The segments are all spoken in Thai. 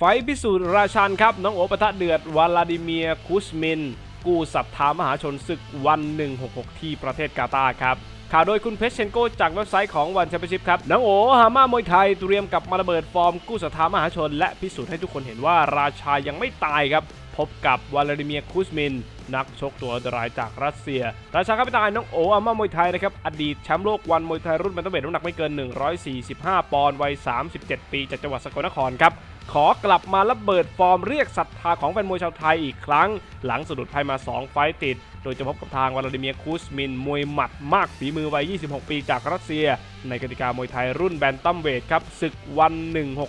ไฟพิสูจน์ราชันครับ น้องโอปะทะเดือด วลาดิเมียคุสมิน กู้ศรัทธามหาชนศึกวัน 166 ที่ประเทศกาตาร์ครับ ข่าวโดยคุณเพชรเชนโกจากเว็บไซต์ของวันแชมเปี้ยนชิพครับ น้องโอฮาม่ามวยไทยเตรียมกับมาระเบิดฟอร์ม กู้ศรัทธามหาชน และพิสูจน์ให้ทุกคนเห็นว่าราชายังไม่ตายครับ พบกับวลาดิเมียคุสมิน นักชกตัวอันตรายจากรัสเซีย ราชาครับพิตายน้องโออาม่ามวยไทยนะครับอดีตแชมป์โลกวันมวยไทยรุ่นแบนตัมเวทน้ำหนักไม่เกิน 145 ปอนด์วัย 37 ปีจากจังหวัดสกลนครครับ ขอกลับมาระเบิดฟอร์มเรียกศรัทธาของแฟนมวยชาวไทยอีกครั้ง หลังสะดุดภัยมา 2 ไฟต์ติด โดยจะพบกับทางวลาดิเมียคูสมิน มวยหมัดมากฝีมือวัย 26 ปีจากรัสเซีย ในกติกามวยไทยรุ่นแบนตัมเวทครับศึกวัน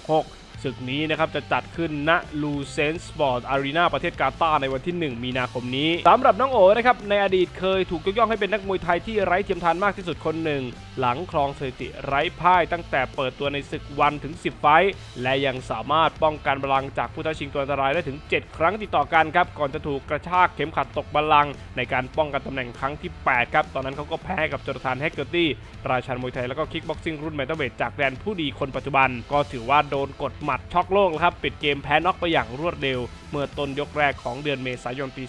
166ศึกนี้นะครับจะจัดขึ้นณลูเซนสปอร์ตอารีนาประเทศกาตาร์ในวันที่ 1 มีนาคมนี้สำหรับน้องโอนะครับในอดีตเคยถูกยกย่องให้เป็นนักมวยไทยที่ไร้เทียมทานมากที่สุดคนหนึ่ง หลังครองสถิติไร้พ่ายตั้งแต่เปิดตัวในศึกวันถึง 10 ไฟต์และยังสามารถป้องกันบัลลังจากผู้ท้าชิงตัวอันตรายได้ถึง 7 ครั้งติดต่อกันครับก่อนจะถูกกระชากเข็มขัดตกบัลลัง ในการป้องกันตำแหน่งครั้งที่ 8 ครับ ตอนนั้นเขาก็แพ้กับจอร์แดนแฮกเกอร์ตี้ราชันมวยไทยแล้วก็คิกบ็อกซิ่งรุ่นแมนเทเวทจากแดนผู้ดีคนปัจจุบัน ก็ถือว่าโดนกดหมัดช็อกโลกแล้วครับปิดเกมแพ้น็อกไปอย่างรวดเร็ว เมื่อต้นยกแรกของเดือนเมษายนปี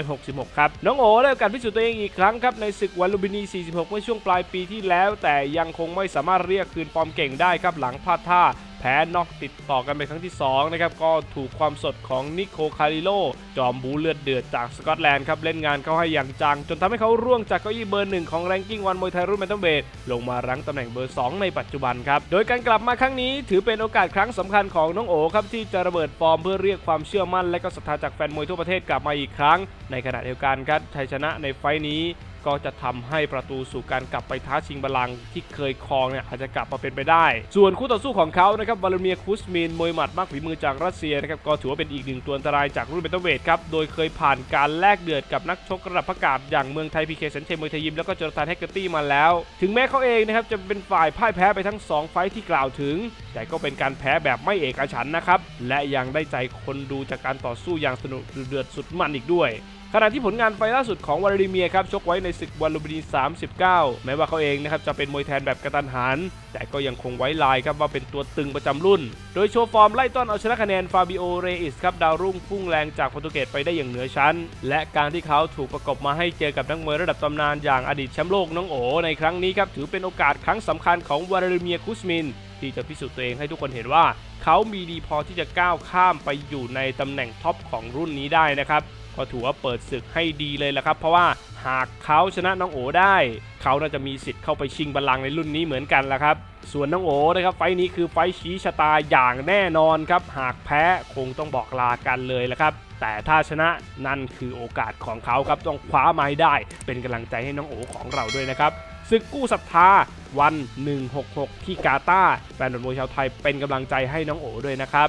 2566 ครับน้องโอได้กาสพิสูจน์ตัวเองอีกครั้งครับในศึกวันลูบินี 46 เมื่อช่วงปลายปีที่แล้วแล้วแต่ยังคงไม่สามารถเรียกคืนฟอร์มเก่งได้ครับหลังพลาดท่าแพ้นอกติดต่อกันเป็นครั้งที่2นะครับก็ถูกความสดของนิโคคาริโล จอมบูเลือดเดือดจากสกอตแลนด์ครับเล่นงานเขาให้อย่างจัง จนทำให้เขาร่วงจากเก้าอี้เบอร์หนึ่งของแรงกิ้งวันมวยไทยรุ่นแมนตัมเวทลงมารั้งตำแหน่งเบอร์ 2 ในปัจจุบันครับ โดยการกลับมาครั้งนี้ถือเป็นโอกาสครั้งสำคัญของน้องโอครับที่จะระเบิดฟอร์มเพื่อเรียกความเชื่อมั่น และก็ศรัทธาจากแฟนมวยทั่วประเทศกลับมาอีกครั้ง ในขณะเดียวกันครับชัยชนะในไฟต์นี้ ก็จะทำให้ประตูสู่การกลับไปท้าชิงบัลลังก์ที่เคยครองเนี่ยอาจจะกลับมาเป็นไปได้ ส่วนคู่ต่อสู้ของเขานะครับวลาดิเมียร์คุสมินมวยหมัดมากฝีมือจากรัสเซียนะครับก็ถือว่าเป็นอีกหนึ่งตัวอันตรายจากรุ่นเบนเทเวทครับโดยเคยผ่านการแลกเดือดกับนักชกระดับประกาศอย่างเมืองไทยพีเคสันเชมวยไทยยิมแล้วก็จอร์แดนแฮกเกอร์ตี้มาแล้ว ถึงแม้เขาเองนะครับจะเป็นฝ่ายพ่ายแพ้ไปทั้ง 2 ไฟที่กล่าวถึง แต่ก็เป็นการแพ้แบบไม่เอกฉันนะครับและยังได้ใจคนดูจากการต่อสู้อย่างสนุกเดือดสุดมันอีกด้วย ขณะที่ผลงานไฟล่าสุดของวลาดิเมียครับชกไว้ในศึกวันลูบินี 39 แม้ว่าเขาเองนะครับจะเป็นมวยแทนแบบกระตันหัน แต่ก็ยังคงไว้ลายครับว่าเป็นตัวตึงประจำรุ่น โดยโชว์ฟอร์มไล่ต้อนเอาชนะคะแนนฟาบิโอ เรอิสครับดาวรุ่งพุ่งแรงจากโปรตุเกสไปได้อย่างเหนือชั้น และการที่เขาถูกประกบมาให้เจอกับนักมวยระดับตำนานอย่างอดีตแชมป์โลกน้องโอในครั้งนี้ครับถือเป็นโอกาสครั้งสำคัญของวลาดิเมียคุสมินที่จะพิสูจน์ตัวเองให้ทุกคนเห็นว่า เขามีดีพอที่จะก้าวข้ามไปอยู่ในตำแหน่งท็อปของรุ่นนี้ได้นะครับ ก็ถือว่าเปิดศึกให้ดีเลยและครับ เพราะว่าหากเขาชนะน้องโอได้ เขาน่าจะมีสิทธิ์เข้าไปชิงบัลลังก์ในรุ่นนี้เหมือนกันละครับ ส่วนน้องโอนะครับไฟล์นี้คือไฟล์ชี้ชะตาอย่างแน่นอนครับ หากแพ้คงต้องบอกลากันเลยละครับ แต่ถ้าชนะนั่นคือโอกาสของเขาครับต้องคว้ามาให้ได้ เป็นกำลังใจให้น้องโอของเราด้วยนะครับศึกกู้ศรัทธาวัน 166 ที่กาตาแฟนบอลชาวไทยเป็นกำลังใจให้น้องโอด้วยนะครับ